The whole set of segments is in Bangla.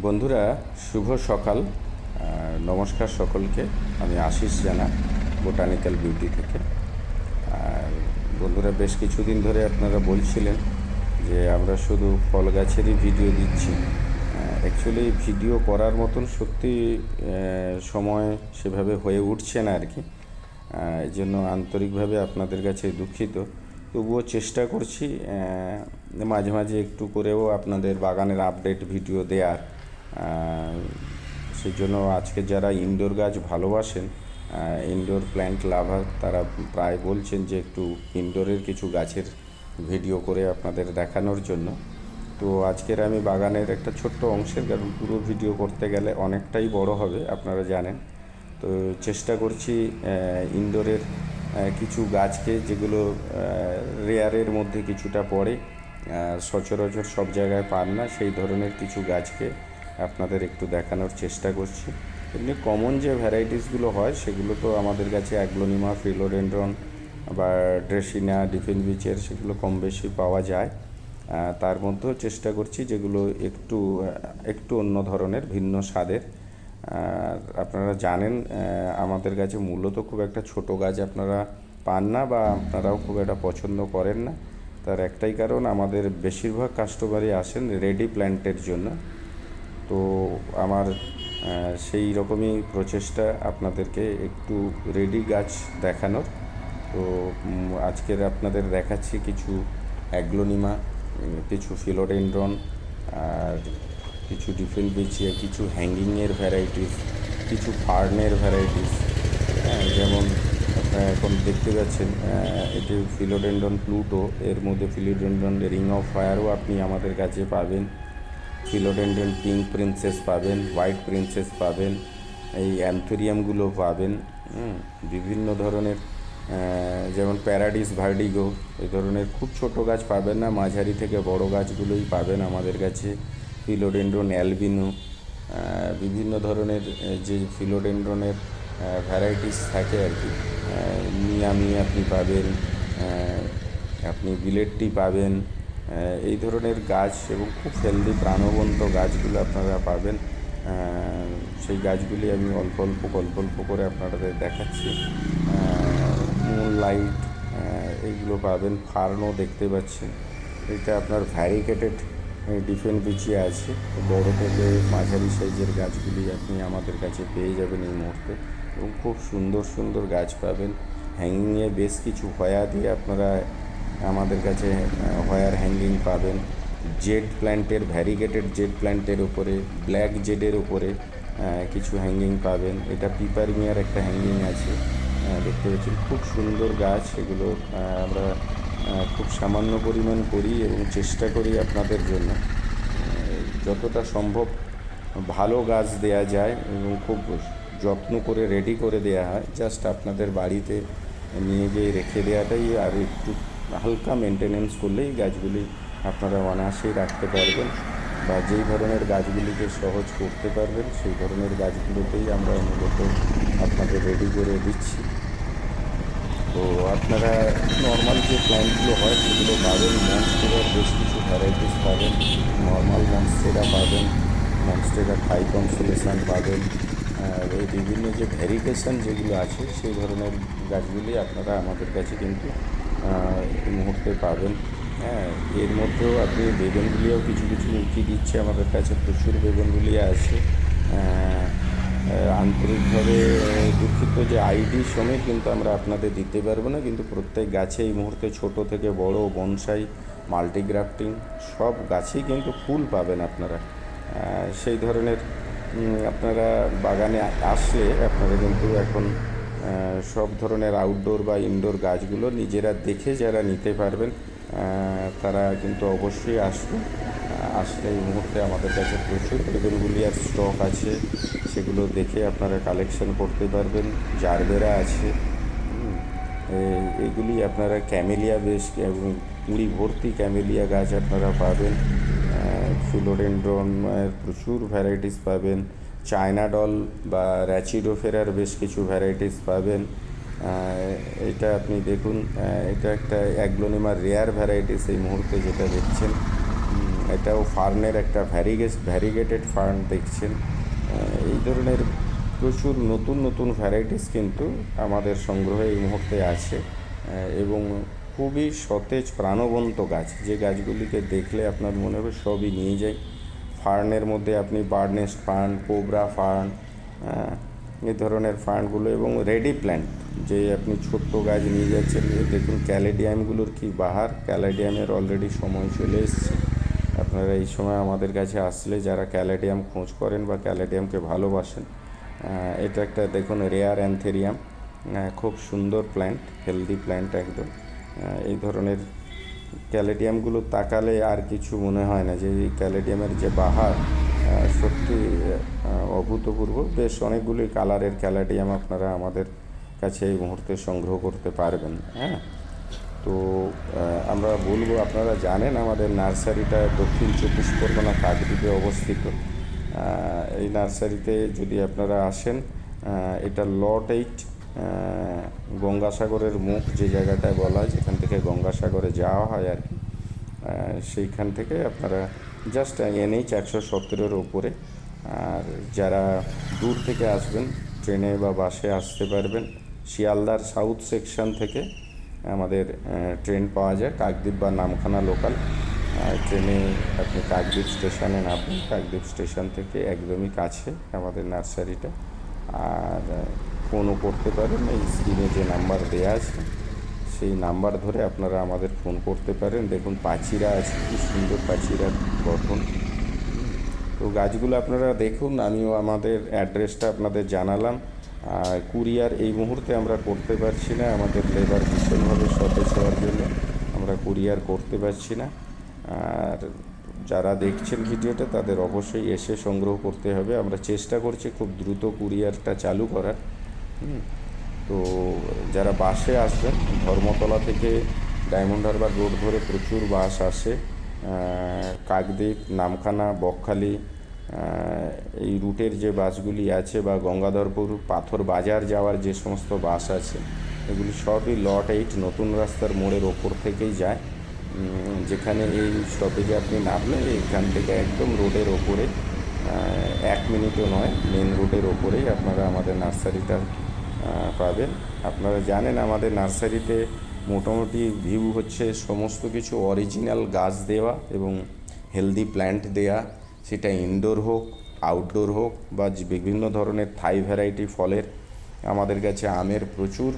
বন্ধুরা, শুভ সকাল। নমস্কার সকলকে। আমি আশিস জানা, বোটানিক্যাল বিউটি থেকে। আর বন্ধুরা, বেশ কিছুদিন ধরে আপনারা বলছিলেন যে আমরা শুধু ফল গাছেরই ভিডিও দিচ্ছি। অ্যাকচুয়ালি ভিডিও করার মতন সত্যি সময় সেভাবে হয়ে উঠছে না আর কি। এই জন্য আন্তরিকভাবে আপনাদের কাছে দুঃখিত। তবুও চেষ্টা করছি মাঝে মাঝে একটু করেও আপনাদের বাগানের আপডেট ভিডিও দেওয়ার সেই জন্য আজকে যারা ইনডোর গাছ ভালোবাসেন ইনডোর প্ল্যান্ট লাভার তারা প্রায় বলছেন যে একটু ইনডোরের কিছু গাছের ভিডিও করে আপনাদের দেখানোর জন্য। তো আজকের আমি বাগানের একটা ছোট্ট অংশের কারণ, পুরো ভিডিও করতে গেলে অনেকটাই বড় হবে, আপনারা জানেন। তো চেষ্টা করছি ইনডোরের কিছু গাছকে যেগুলো রেয়ারের মধ্যে কিছুটা পড়ে সচরাচর সব জায়গায় পান না, সেই ধরনের কিছু গাছকে আপনাদের একটু দেখানোর চেষ্টা করছি। এমনি কমন যে ভ্যারাইটিসগুলো হয়, সেগুলো তো আমাদের কাছে অ্যাগ্লোনিমা ফিলোডেন্ড্রন বা ড্রেসিনা ডিফেন বিচের সেগুলো কম বেশি পাওয়া যায়। তার মধ্যেও চেষ্টা করছি যেগুলো একটু একটু অন্য ধরনের, ভিন্ন স্বাদের। আপনারা জানেন আমাদের কাছে মূলত খুব একটা ছোট গাছ আপনারা পান না বা আপনারাও খুব একটা পছন্দ করেন না। তার একটাই কারণ, আমাদের বেশিরভাগ কাস্টমারই আসেন রেডি প্ল্যান্টের জন্য। তো আমার সেই রকমই প্রচেষ্টা আপনাদেরকে একটু রেডি গাছ দেখানোর। তো আজকের আপনাদের দেখাচ্ছি কিছু অ্যাগ্লোনিমা কিছু ফিলোডেন্ড্রন আর কিছু ডিফেন্ট বিচিয়ে কিছু হ্যাঙ্গিংয়ের ভ্যারাইটিস, কিছু ফার্নের ভ্যারাইটিস। যেমন আপনারা এখন দেখতে পাচ্ছেন এটি ফিলোডেন্ডন প্লুটো, এর মধ্যে ফিলোডেন্ডন রিং অফ ফায়ারও আপনি আমাদের কাছে পাবেন। ফিলোডেন্ডন পিঙ্ক প্রিন্সেস পাবেন, হোয়াইট প্রিন্সেস পাবেন, এই অ্যান্থোরিয়ামগুলো পাবেন বিভিন্ন ধরনের যেমন প্যারাডিস ভার্ডিগো, এই ধরনের খুব ছোট গাছ পাবেন না, মাঝারি থেকে বড় গাছগুলোই পাবেন আমাদের কাছে, ফিলোডেন্ড্রন অ্যালবিনো বিভিন্ন ধরনের যে ফিলোডেন্ড্রনের ভ্যারাইটিস থাকে আর কি মিয়ামি আপনি পাবেন আপনি বিলেটটি পাবেন এই ধরনের গাছ এবং খুব হেলদি প্রাণবন্ত গাছগুলো আপনারা পাবেন। সেই গাছগুলি আমি অল্প অল্প অল্প অল্প করে আপনাদের দেখাচ্ছি। মুন লাইট এইগুলো পাবেন। ফার্নও দেখতে পাচ্ছেন। এটা আপনার ভ্যারিকেটেড ডিফেন্ট বিচিয়ে আছে। বড় থেকে মাঝারি সাইজের গাছগুলি আপনি আমাদের কাছে পেয়ে যাবেন এই মুহূর্তে। এবং খুব সুন্দর সুন্দর গাছ পাবেন। হ্যাঙ্গিংয়ে বেশ কিছু হয়া দিয়ে আপনারা আমাদের কাছে হয়ার হ্যাঙ্গিং পাবেন। জেড প্ল্যান্টের ভ্যারিগেটেড জেড প্ল্যান্টের উপরে ব্ল্যাক জেডের উপরে কিছু হ্যাঙ্গিং পাবেন। এটা পিপারমিয়ার একটা হ্যাঙ্গিং আছে। দেখতে পাচ্ছেন, খুব সুন্দর গাছ। এগুলো আমরা খুব সামান্য পরিমাণ করি এবং চেষ্টা করি আপনাদের জন্য। যতটা সম্ভব ভালো গাছ দেয়া যায় এবং খুব যত্ন করে রেডি করে দেয়া হয়। জাস্ট আপনাদের বাড়িতে নিয়ে গিয়ে রেখে দেওয়াটাই আর একটু হালকা মেনটেনেন্স করলেই গাছগুলি আপনারা অনায়াসেই রাখতে পারবেন বা যেই ধরনের গাছগুলিকে সহজ করতে পারবেন, সেই ধরনের গাছগুলোতেই আমরা মূলত আপনাদের রেডি করে দিচ্ছি। তো আপনারা নর্মাল যে প্ল্যান্টগুলো হয়, সেগুলো পাবেন মনস্টেরার বেশ কিছু ভ্যারাইটিস পাবেন। নর্মাল মনস্টেরা পাবেন মনস্টেরা থাই কনসুলেশন পাবেন এই বিভিন্ন যে ভ্যারিগেশন যেগুলো আছে, সেই ধরনের গাছগুলি আপনারা আমাদের কাছে কিন্তু এই মুহূর্তে পাবেন। হ্যাঁ এর মধ্যেও আপনি বেগুনগুলিও কিছু কিছু উঠিয়ে দিচ্ছে আমাদের কাছে। প্রচুর বেগুনগুলি আছে। আন্তরিকভাবে দুঃখিত যে আইডি সমেত কিন্তু আমরা আপনাদের দিতে পারব না, কিন্তু প্রত্যেক গাছে এই মুহূর্তে ছোট থেকে বড় বনসাই, মাল্টিগ্রাফটিং সব গাছেই কিন্তু ফুল পাবেন আপনারা। সেই ধরনের আপনারা বাগানে আসলে আপনারা কিন্তু এখন সব ধরনের আউটডোর বা ইনডোর গাছগুলো নিজেরা দেখে যারা নিতে পারবেন তারা কিন্তু অবশ্যই আসবে। আসলে এই মুহূর্তে আমাদের কাছে প্রচুর বেগুনগুলি আর স্টক আছে, সেগুলো দেখে আপনারা কালেকশন করতে পারবেন, জারবেরা আছে। এগুলি আপনারা ক্যামেলিয়া বেশ, এবং কুড়ি ভর্তি ক্যামেলিয়া গাছ আপনারা পাবেন। ফিলোডেন্ড্রন প্রচুর ভ্যারাইটিস পাবেন। চায়না ডল বা র্যাচিডোফেরার বেশ কিছু ভ্যারাইটিস পাবেন। এটা আপনি দেখুন এটা একটা অ্যাগ্লোনিমার রেয়ার ভ্যারাইটিস এই মুহূর্তে যেটা দেখছেন। এটাও ফার্নের একটা ভ্যারিগেস ভ্যারিগেটেড ফার্ন দেখছেন। এই ধরনের প্রচুর নতুন নতুন ভ্যারাইটিস কিন্তু আমাদের সংগ্রহে এই মুহূর্তে আছে। এবং খুবই সতেজ, প্রাণবন্ত গাছ। যে গাছগুলিকে দেখলে আপনার মনে হবে সবই নিয়ে যাই। ফার্নের মধ্যে আপনি বার্নেস্ট ফার্ন, কোবরা ফার্ন এই ধরনের ফার্নগুলো এবং রেডি প্ল্যান্ট যে আপনি ছোট্ট গাছ নিয়ে যাচ্ছেন। দেখুন, ক্যালেডিয়ামগুলোর কি বাহার। ক্যালেডিয়ামের অলরেডি সময় চলে এসছে। আপনারা এই সময় আমাদের কাছে আসলে যারা ক্যালেডিয়াম খোঁজ করেন বা ক্যালেডিয়ামকে ভালোবাসেন এটা একটা দেখুন রেয়ার অ্যান্থেরিয়াম খুব সুন্দর প্ল্যান্ট হেলদি প্ল্যান্ট একদম। এই ধরনের ক্যালেডিয়ামগুলো তাকালে আর কিছু মনে হয় না যে এই ক্যালেডিয়ামের যে বাহার সত্যি অভূতপূর্ব। বেশ অনেকগুলি কালারের ক্যালেডিয়াম আপনারা আমাদের কাছে এই মুহূর্তে সংগ্রহ করতে পারবেন হ্যাঁ? তো আমরা বলব, আপনারা জানেন আমাদের নার্সারিটা দক্ষিণ চব্বিশ পরগনা কাকদ্বীপে অবস্থিত। এই নার্সারিতে যদি আপনারা আসেন এটা লট এইট গঙ্গাসাগরের মুখ যে জায়গাটায় বলা যেখান থেকে গঙ্গাসাগরে যাওয়া হয় আর কি সেইখান থেকে আপনারা জাস্ট এনএইচ একশো সতেরোর ওপরে আর যারা দূর থেকে আসবেন, ট্রেনে বা বাসে আসতে পারবেন, শিয়ালদার সাউথ সেকশন থেকে আমাদের ট্রেন পাওয়া যায়, কাকদ্বীপ বা নামখানা লোকাল ট্রেনে আপনি কাকদ্বীপ স্টেশনে নামবেন, কাকদ্বীপ স্টেশন থেকে একদমই কাছে আমাদের নার্সারিটা, আর ফোনও করতে পারেন, এই স্ক্রিনে যে নাম্বার দেওয়া আছে, সেই নাম্বার ধরে আপনারা আমাদের ফোন করতে পারেন। দেখুন, পাচিরা আছে, কি সুন্দর পাচিরার গঠন। তো গাছগুলো আপনারা দেখুন, আমিও আমাদের অ্যাড্রেসটা আপনাদের জানালাম। আর কুরিয়ার এই মুহূর্তে আমরা করতে পারছি না, আমাদের লেবার ভীষণভাবে সতেজ হওয়ার জন্য আমরা কুরিয়ার করতে পারছি না। আর যারা দেখছেন ভিডিওটা, তাদের অবশ্যই এসে সংগ্রহ করতে হবে। আমরা চেষ্টা করছি খুব দ্রুত কুরিয়ারটা চালু করার। তো যারা বাসে আসবেন, ধর্মতলা থেকে ডায়মন্ড হারবার রোড ধরে প্রচুর বাস আসে। কাকদ্বীপ, নামখানা, বকখালি এই রুটের যে বাসগুলি আছে বা গঙ্গাধরপুর, পাথর বাজার যাওয়ার যে সমস্ত বাস আছে, এগুলি সবই লট এইট নতুন রাস্তার মোড়ের ওপর থেকেই যায়। যেখানে এই স্টপেজে আপনি নামলেন এখান থেকে একদম রোডের ওপরে এক মিনিটও নয় মেন রোডের ওপরেই আপনারা আমাদের নার্সারিটা পাবেন। আপনারা জানেন আমাদের নার্সারিতে মোটামুটি ভিউ হচ্ছে সমস্ত কিছু অরিজিনাল গাছ দেওয়া এবং হেলদি প্ল্যান্ট দেয়া। সেটা ইনডোর হোক আউটডোর হোক বা বিভিন্ন ধরনের থাই ভ্যারাইটি ফলের আমাদের কাছে আমের প্রচুর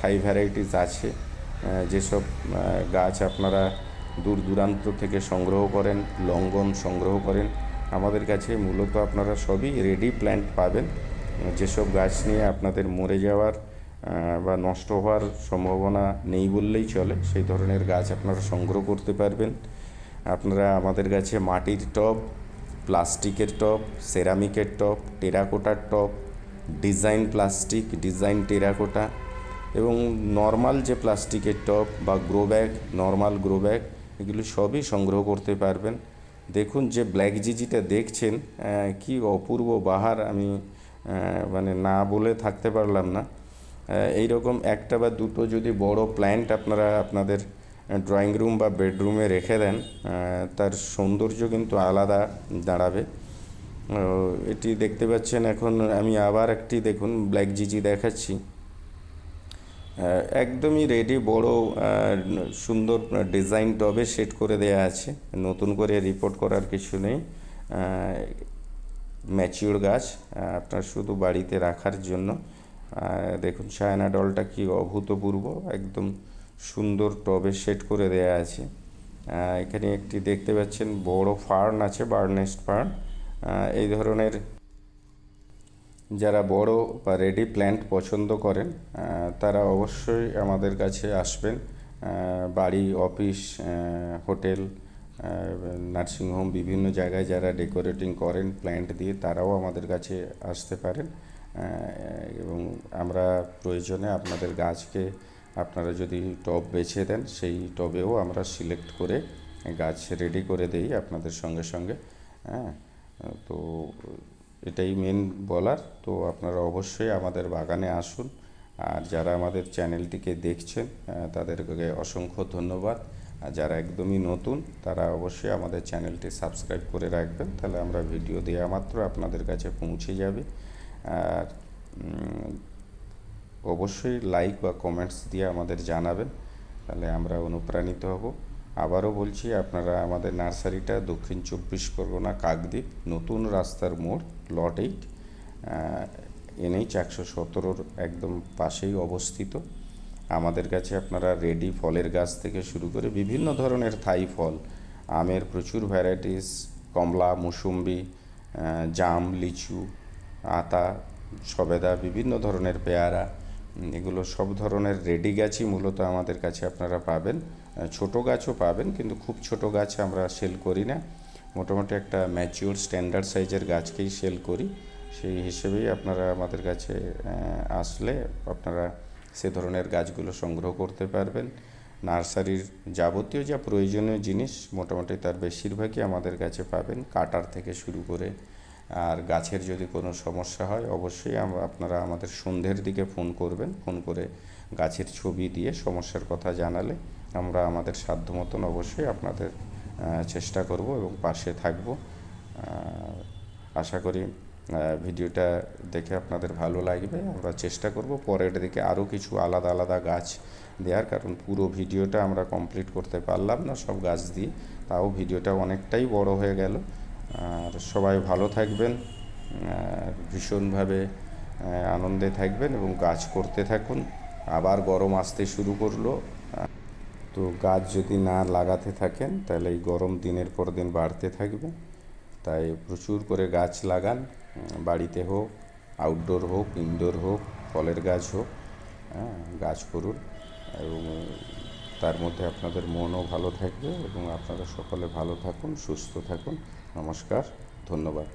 থাই ভ্যারাইটিস আছে। যেসব গাছ আপনারা দূর দূরান্ত থেকে সংগ্রহ করেন লঙ্গন সংগ্রহ করেন, আমাদের কাছে মূলত আপনারা সবই রেডি প্ল্যান্ট পাবেন। যেসব গাছ নিয়ে আপনাদের মরে যাওয়ার বা নষ্ট হওয়ার সম্ভাবনা নেই বললেই চলে, সেই ধরনের গাছ আপনারা সংগ্রহ করতে পারবেন। আপনারা আমাদের কাছে মাটির টব, প্লাস্টিকের টব, সেরামিকের টব, টেরাকোটার টব, ডিজাইন প্লাস্টিক, ডিজাইন টেরাকোটা এবং নর্মাল যে প্লাস্টিকের টব বা grow bag, normal grow bag, এগুলো সবই সংগ্রহ করতে পারবেন। দেখুন যে ব্ল্যাক জিজিটা দেখছেন কি অপূর্ব বাহার, আমি মানে না বলে থাকতে পারলাম না। এই রকম একটা বা দুটো যদি বড় প্ল্যান্ট আপনারা আপনাদের ড্রয়িং রুম বা বেডরুমে রেখে দেন তার সৌন্দর্য কিন্তু আলাদা দাঁড়াবে। এটি দেখতে পাচ্ছেন এখন আমি আবার একটি দেখুন ব্ল্যাক জিজি দেখাচ্ছি। একদমই রেডি বড় সুন্দর ডিজাইন টবে সেট করে দেয়া আছে। নতুন করে রিপোর্ট করার কিছু নেই। ম্যাচিওর গাছ আপনার শুধু বাড়িতে রাখার জন্য। দেখুন, চায়না ডলটা কি অভূতপূর্ব, একদম সুন্দর টবে সেট করে দেয়া আছে। এখানে একটি দেখতে পাচ্ছেন, বড় ফার্ন আছে, বার্নেস্ট ফার্ন। এই ধরনের যারা বড় বা রেডি প্ল্যান্ট পছন্দ করেন তারা অবশ্যই আমাদের কাছে আসবেন। বাড়ি, অফিস হোটেল নার্সিংহোম বিভিন্ন জায়গায় যারা ডেকোরেটিং করেন প্ল্যান্ট দিয়ে, তারাও আমাদের কাছে আসতে পারেন। এবং আমরা প্রয়োজনে আপনাদের গাছকে, আপনারা যদি টব বেছে দেন, সেই টবেও আমরা সিলেক্ট করে গাছ রেডি করে দেই আপনাদের সঙ্গে সঙ্গে। হ্যাঁ তো এটাই মেন বলার। তো আপনারা অবশ্যই আমাদের বাগানে আসুন। আর যারা আমাদের চ্যানেলটিকে দেখছেন তাদেরকে অসংখ্য ধন্যবাদ। আর যারা একদমই নতুন, তারা অবশ্যই আমাদের চ্যানেলটি সাবস্ক্রাইব করে রাখবেন, তাহলে আমরা ভিডিও দেওয়া মাত্র আপনাদের কাছে পৌঁছে যাবে। আর অবশ্যই লাইক বা কমেন্টস দিয়ে আমাদের জানাবেন, তাহলে আমরা অনুপ্রাণিত হব। আবারও বলছি, আপনারা আমাদের নার্সারিটা দক্ষিণ চব্বিশ পরগনা কাকদ্বীপ, নতুন রাস্তার মোড় লট এইট এনএইচ একশো সতেরোর একদম পাশেই অবস্থিত। আমাদের কাছে আপনারা রেডি ফলের গাছ থেকে শুরু করে বিভিন্ন ধরনের থাই ফল, আমের প্রচুর ভ্যারাইটিস কমলা, মুসুম্বি জাম, লিচু, আতা, সবেদা, বিভিন্ন ধরনের পেয়ারা এগুলো সব ধরনের রেডি গাছই মূলত আমাদের কাছে আপনারা পাবেন। ছোট গাছও পাবেন, কিন্তু খুব ছোট গাছ আমরা সেল করি না। মোটামুটি একটা ম্যাচিওর স্ট্যান্ডার্ড সাইজের গাছকেই সেল করি। সেই হিসেবেই আপনারা আমাদের কাছে আসলে আপনারা সে ধরনের গাছগুলো সংগ্রহ করতে পারবেন। নার্সারির যাবতীয় যা প্রয়োজনীয় জিনিস মোটামুটি তার বেশিরভাগই আমাদের কাছে পাবেন কাটার থেকে শুরু করে। আর গাছের যদি কোনো সমস্যা হয় অবশ্যই আপনারা আমাদের সন্ধ্যের দিকে ফোন করবেন। ফোন করে গাছের ছবি দিয়ে সমস্যার কথা জানালে আমরা আমাদের সাধ্য মতন অবশ্যই আপনাদের চেষ্টা করব এবং পাশে থাকব। আশা করি ভিডিওটা দেখে আপনাদের ভালো লাগবে। আমরা চেষ্টা করব পরের দিকে আরও কিছু আলাদা আলাদা গাছ দেওয়ার, কারণ পুরো ভিডিওটা আমরা কমপ্লিট করতে পারলাম না সব গাছ দিয়ে। তাও ভিডিওটা অনেকটাই বড় হয়ে গেল। আর সবাই ভালো থাকবেন ভীষণভাবে আনন্দে থাকবেন এবং গাছ করতে থাকুন। আবার গরম আসতে শুরু করল। তো গাছ যদি না লাগাতে থাকেন, তাহলে এই গরম দিনের পর দিন বাড়তে থাকবে। তাই প্রচুর করে গাছ লাগান। বাড়িতে হোক আউটডোর হোক ইনডোর হোক, ফলের গাছ হোক হ্যাঁ গাছ করুন। এবং তার মধ্যে আপনাদের মনও ভালো থাকবে এবং আপনারা সকলে ভালো থাকুন, সুস্থ থাকুন। নমস্কার, ধন্যবাদ।